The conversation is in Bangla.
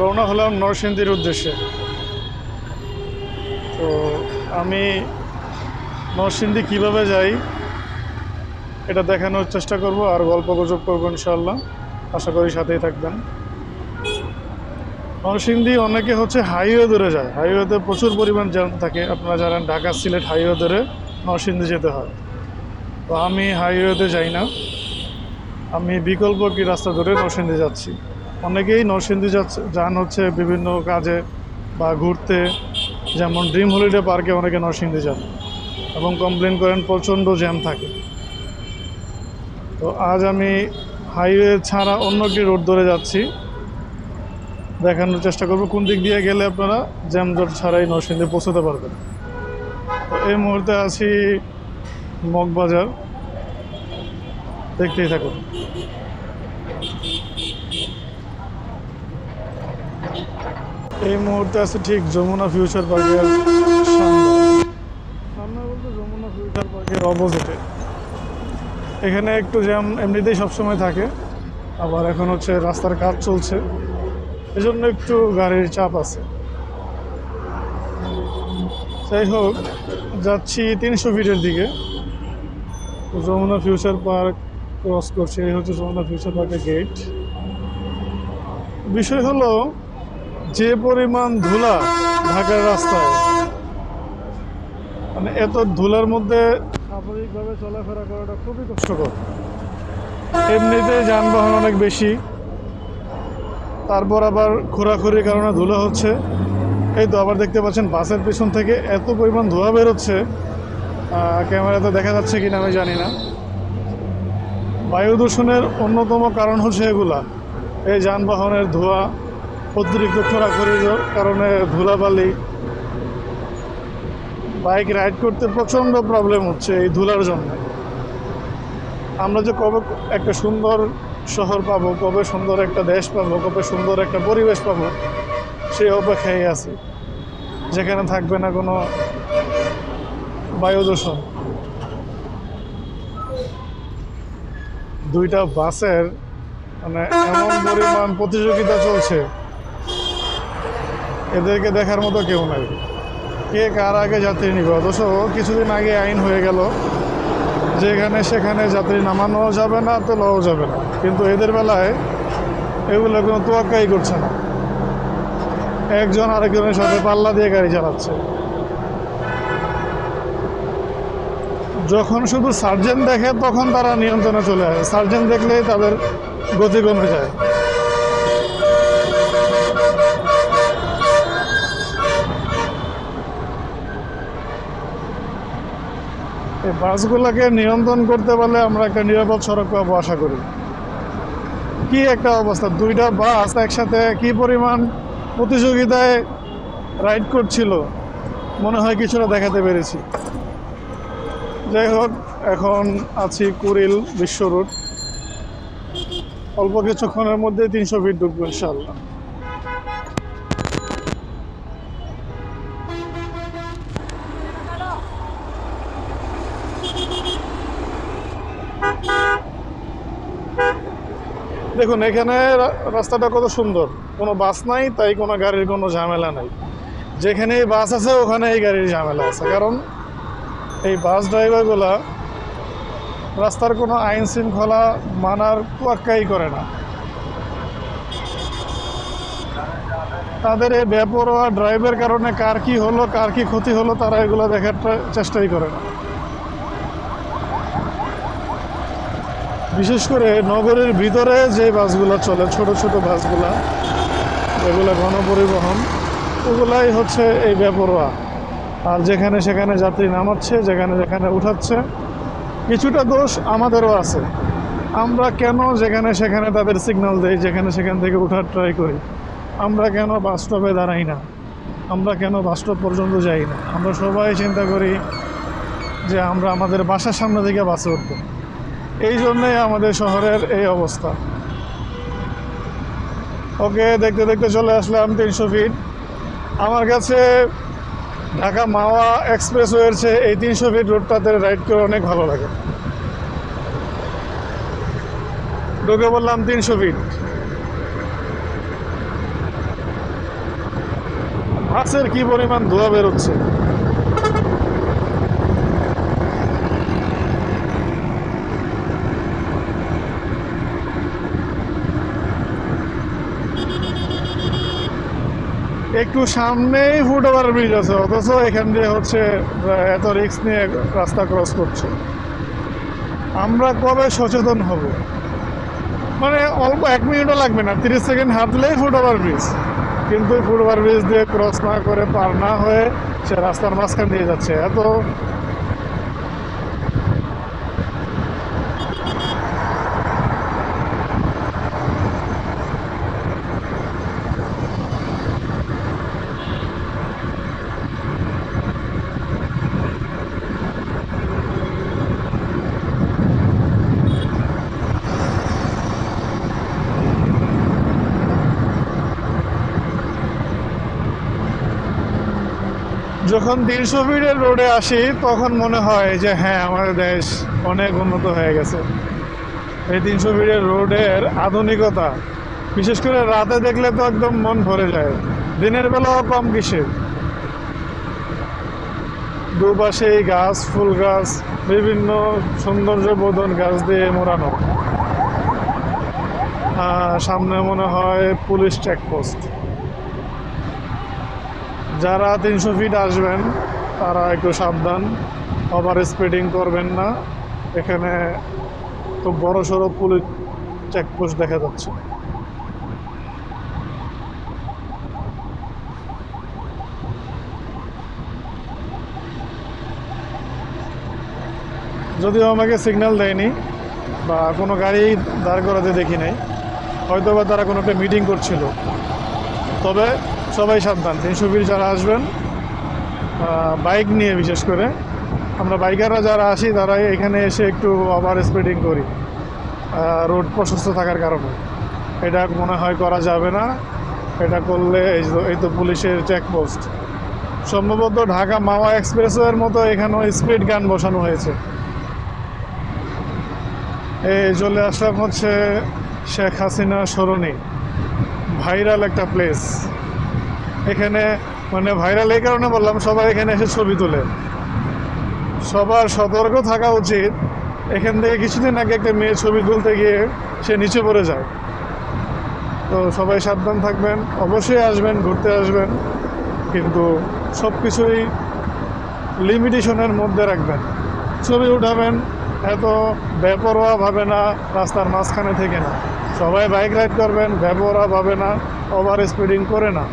রওনা হলাম নরসিংদীর উদ্দেশ্যে। তো আমি নরসিংদী কীভাবে যাই, এটা দেখানোর চেষ্টা করব আর গল্প গুজব করব ইনশাল্লাহ আশা করি সাথেই থাকবেন। নরসিংদী অনেকে হচ্ছে হাইওয়ে ধরে যায়। হাইওয়েতে প্রচুর পরিমাণ জ্যাম থাকে। আপনারা জানেন ঢাকা সিলেট হাইওয়ে ধরে নরসিংদী যেতে হয়। তো আমি হাইওয়েতে যাই না। আমি বিকল্প কি রাস্তা ধরে নরসিংদী যাচ্ছি। অনেকেই নরসিংদী যাচ্ছে, যান হচ্ছে বিভিন্ন কাজে বা ঘুরতে। যেমন ড্রিম হলিডে পার্কে অনেকে নরসিংদী যান এবং কমপ্লেন করেন প্রচণ্ড জ্যাম থাকে। তো আজ আমি হাইওয়ে ছাড়া অন্য একটি রোড ধরে যাচ্ছি। দেখানোর চেষ্টা করব কোন দিক দিয়ে গেলে আপনারা জ্যামজট ছাড়াই নরসিংদী পৌঁছতে পারবেন। তো এই মুহূর্তে আছি মগবাজার। দেখতেই থাকুন। এই মুহূর্তে আছে ঠিক যমুনা ফিউচার পার্কের সামনে। বলতে যমুনা ফিউচার পার্কের অপোজিটে এখানে একটু জ্যাম এমনিতেই সবসময় থাকে, আবার এখন হচ্ছে রাস্তার কাজ চলছে। এজন্য একটু গাড়ির চাপ আছে। যাই হোক, যাচ্ছি তিনশো ফিটের দিকে। যমুনা ফিউচার পার্ক ক্রস করছে, এই হচ্ছে যমুনা ফিউচার পার্কের গেট বিষয় হলো যে পরিমাণ ধুলা ঢাকার রাস্তায় মানে এত ধুলার মধ্যে স্বাভাবিকভাবে চলাফেরা করাটা খুবই কষ্টকর। এমনিতে যানবাহন অনেক বেশি, তারপর আবার খোরাখুরির কারণে ধুলা হচ্ছে। এই তো আবার দেখতে পাচ্ছেন বাসের পেছন থেকে এত পরিমাণ ধোঁয়া বেরোচ্ছে ক্যামেরাতে দেখা যাচ্ছে কিনা আমি জানি না। বায়ু দূষণের অন্যতম কারণ হচ্ছে এগুলা। এই যানবাহনের ধোঁয়া অতিরিক্ত খোরাখুরির কারণে ধুলাবালি, বাইক রাইড করতে প্রচণ্ড প্রবলেম হচ্ছে এই ধুলার জন্য। আমরা যে কবে একটা সুন্দর শহর পাবো, কবে সুন্দর একটা দেশ পাবো, কবে সুন্দর একটা পরিবেশ পাবো, সেই অপেক্ষায় আছি। যেখানে থাকবে না কোনো বায়ু দূষণ দুইটা বাসের মানে এমন পরিমাণ প্রতিযোগিতা চলছে এদেরকে দেখার মতো কেউ নাই। কে কার আগে যাত্রী নিবে? অথচ কিছুদিন আগে আইন হয়ে গেল যেখানে সেখানে যাত্রী নামানো যাবে না তো তোলাও যাবে না। কিন্তু এদের বেলায় এগুলো কোনো তোয়াক্কাই করছে না। একজন আরেকজনের সাথে পাল্লা দিয়ে গাড়ি চালাচ্ছে। যখন শুধু সার্জেন দেখে তখন তারা নিয়ন্ত্রণে চলে আসে। সার্জেন দেখলেই তাদের গতি কমে যায় এই বাসগুলোকে নিয়ন্ত্রণ করতে পারলে আমরা একটা নিরাপদ সড়ক পাবো, আশা করি। কি একটা অবস্থা? দুইটা বাস একসাথে কি পরিমাণ প্রতিযোগিতায় রাইড করছিল, মনে হয় কিছুটা দেখাতে পেরেছি। যাই হোক, এখন আছি কুড়িল বিশ্ব রোড। অল্প কিছুক্ষণের মধ্যে তিনশো ফিট ঢুকবো ইনশাল্লাহ দেখুন, এখানে রাস্তাটা কত সুন্দর। কোনো বাস নাই, তাই কোনো গাড়ির কোনো ঝামেলা নাই। যেখানে বাস আছে, ওখানে এই গাড়ির ঝামেলা আছে। কারণ এই বাস ড্রাইভারগুলা রাস্তার কোনো আইন শৃঙ্খলা মানার তোয়াক্কাই করে না। তাদের এই বেপরোয়া ড্রাইভের কারণে কার কি হলো, কার কি ক্ষতি হলো, তারা এগুলো দেখার চেষ্টাই করে না। বিশেষ করে নগরের ভিতরে যে বাসগুলো চলে, ছোট ছোট বাসগুলা এগুলো গণপরিবহন ওগুলাই হচ্ছে এই বেপরোয়া। আর যেখানে সেখানে যাত্রী নামাচ্ছে, যেখানে যেখানে উঠাচ্ছে, কিছুটা দোষ আমাদেরও আছে। আমরা কেন যেখানে সেখানে তাদের সিগন্যাল দেই, যেখানে সেখান থেকে উঠার ট্রাই করি? আমরা কেন বাস স্টপে দাঁড়াই না? আমরা কেন বাস স্টপ পর্যন্ত যাই না? আমরা সবাই চিন্তা করি যে আমরা আমাদের বাসার সামনে থেকে বাসে উঠবো। এই জন্যই আমাদের শহরের এই অবস্থা। ওকে, দেখতে দেখতে চলে আসলাম তিনশো ফিট আমার কাছে ঢাকা মাওয়া এক্সপ্রেসওয়ের চেয়ে এই তিনশো ফিট রোডটাতে রাইড করে অনেক ভালো লাগে। ঢুকে বললাম তিনশো ফিট হাঁসের কি পরিমাণ ধোয়া বেরোচ্ছে? একটু সামনেই ফুট ওভার ব্রিজ আছে, অথচ এখান দিয়ে হচ্ছে এত রিক্স নিয়ে রাস্তা ক্রস করছে। আমরা কবে সচেতন হব? মানে অল্প এক মিনিটও লাগবে না, তিরিশ সেকেন্ড হাঁটলেই ফুট ওভার ব্রিজ কিন্তু ফুট ওভার ব্রিজ দিয়ে ক্রস না করে পার না হয়ে সে রাস্তার মাঝখান দিয়ে যাচ্ছে। এত যখন তিনশো ফিটের রোডে আসি, তখন মনে হয় যে হ্যাঁ আমাদের দেশ অনেক উন্নত হয়ে গেছে। এই তিনশো ফিটের রোডের আধুনিকতা, বিশেষ করে রাতে দেখলে তো একদম মন ভরে যায়। দিনের বেলাও কম কিসের দুপাশেই গাছ, ফুল গাছ, বিভিন্ন সৌন্দর্য বোধন গাছ দিয়ে মোড়ানো। সামনে মনে হয় পুলিশ চেকপোস্ট যারা তিনশো ফিট আসবেন, তারা একটু সাবধান। ওভার স্পিডিং করবেন না। এখানে খুব বড় সড়ো পুলিশ চেকপোস্ট দেখা যাচ্ছে। যদিও আমাকে সিগন্যাল দেয়নি, বা কোনো গাড়ি দাঁড় করাতে দেখি নাই। হয়তো বা তারা কোনো একটা মিটিং করছিল। তবে সবাই সাবধান তিনশো ফিট যারা আসবেন বাইক নিয়ে বিশেষ করে। আমরা বাইকাররা যারা আসি, তারা এখানে এসে একটু ওভার স্পিডিং করি রোড প্রশস্ত থাকার কারণে। এটা মনে হয় করা যাবে না। এটা করলে এই তো পুলিশের চেকপোস্ট সম্ভবত ঢাকা মাওয়া এক্সপ্রেসওয়ের মতো এখানেও স্পিড গান বসানো হয়েছে। এই চলে আসলাম হচ্ছে শেখ হাসিনা সরণি ভাইরাল একটা প্লেস এখানে মানে ভাইরাল এই কারণে বললাম, সবাই এখানে এসে ছবি তোলে। সবার সতর্ক থাকা উচিত। এখান থেকে কিছুদিন আগে একটা মেয়ে ছবি তুলতে গিয়ে সে নিচে পড়ে যায়। তো সবাই সাবধান থাকবেন, অবশ্যই আসবেন, ঘুরতে আসবেন, কিন্তু সব কিছুই লিমিটেশনের মধ্যে রাখবেন। ছবি উঠাবেন, এত বেপরোয়া ভাবে না, রাস্তার মাঝখানে থেকে না। সবাই বাইক রাইড করবেন বেপরোয়া ভাবে না ওভার স্পিডিং করে না।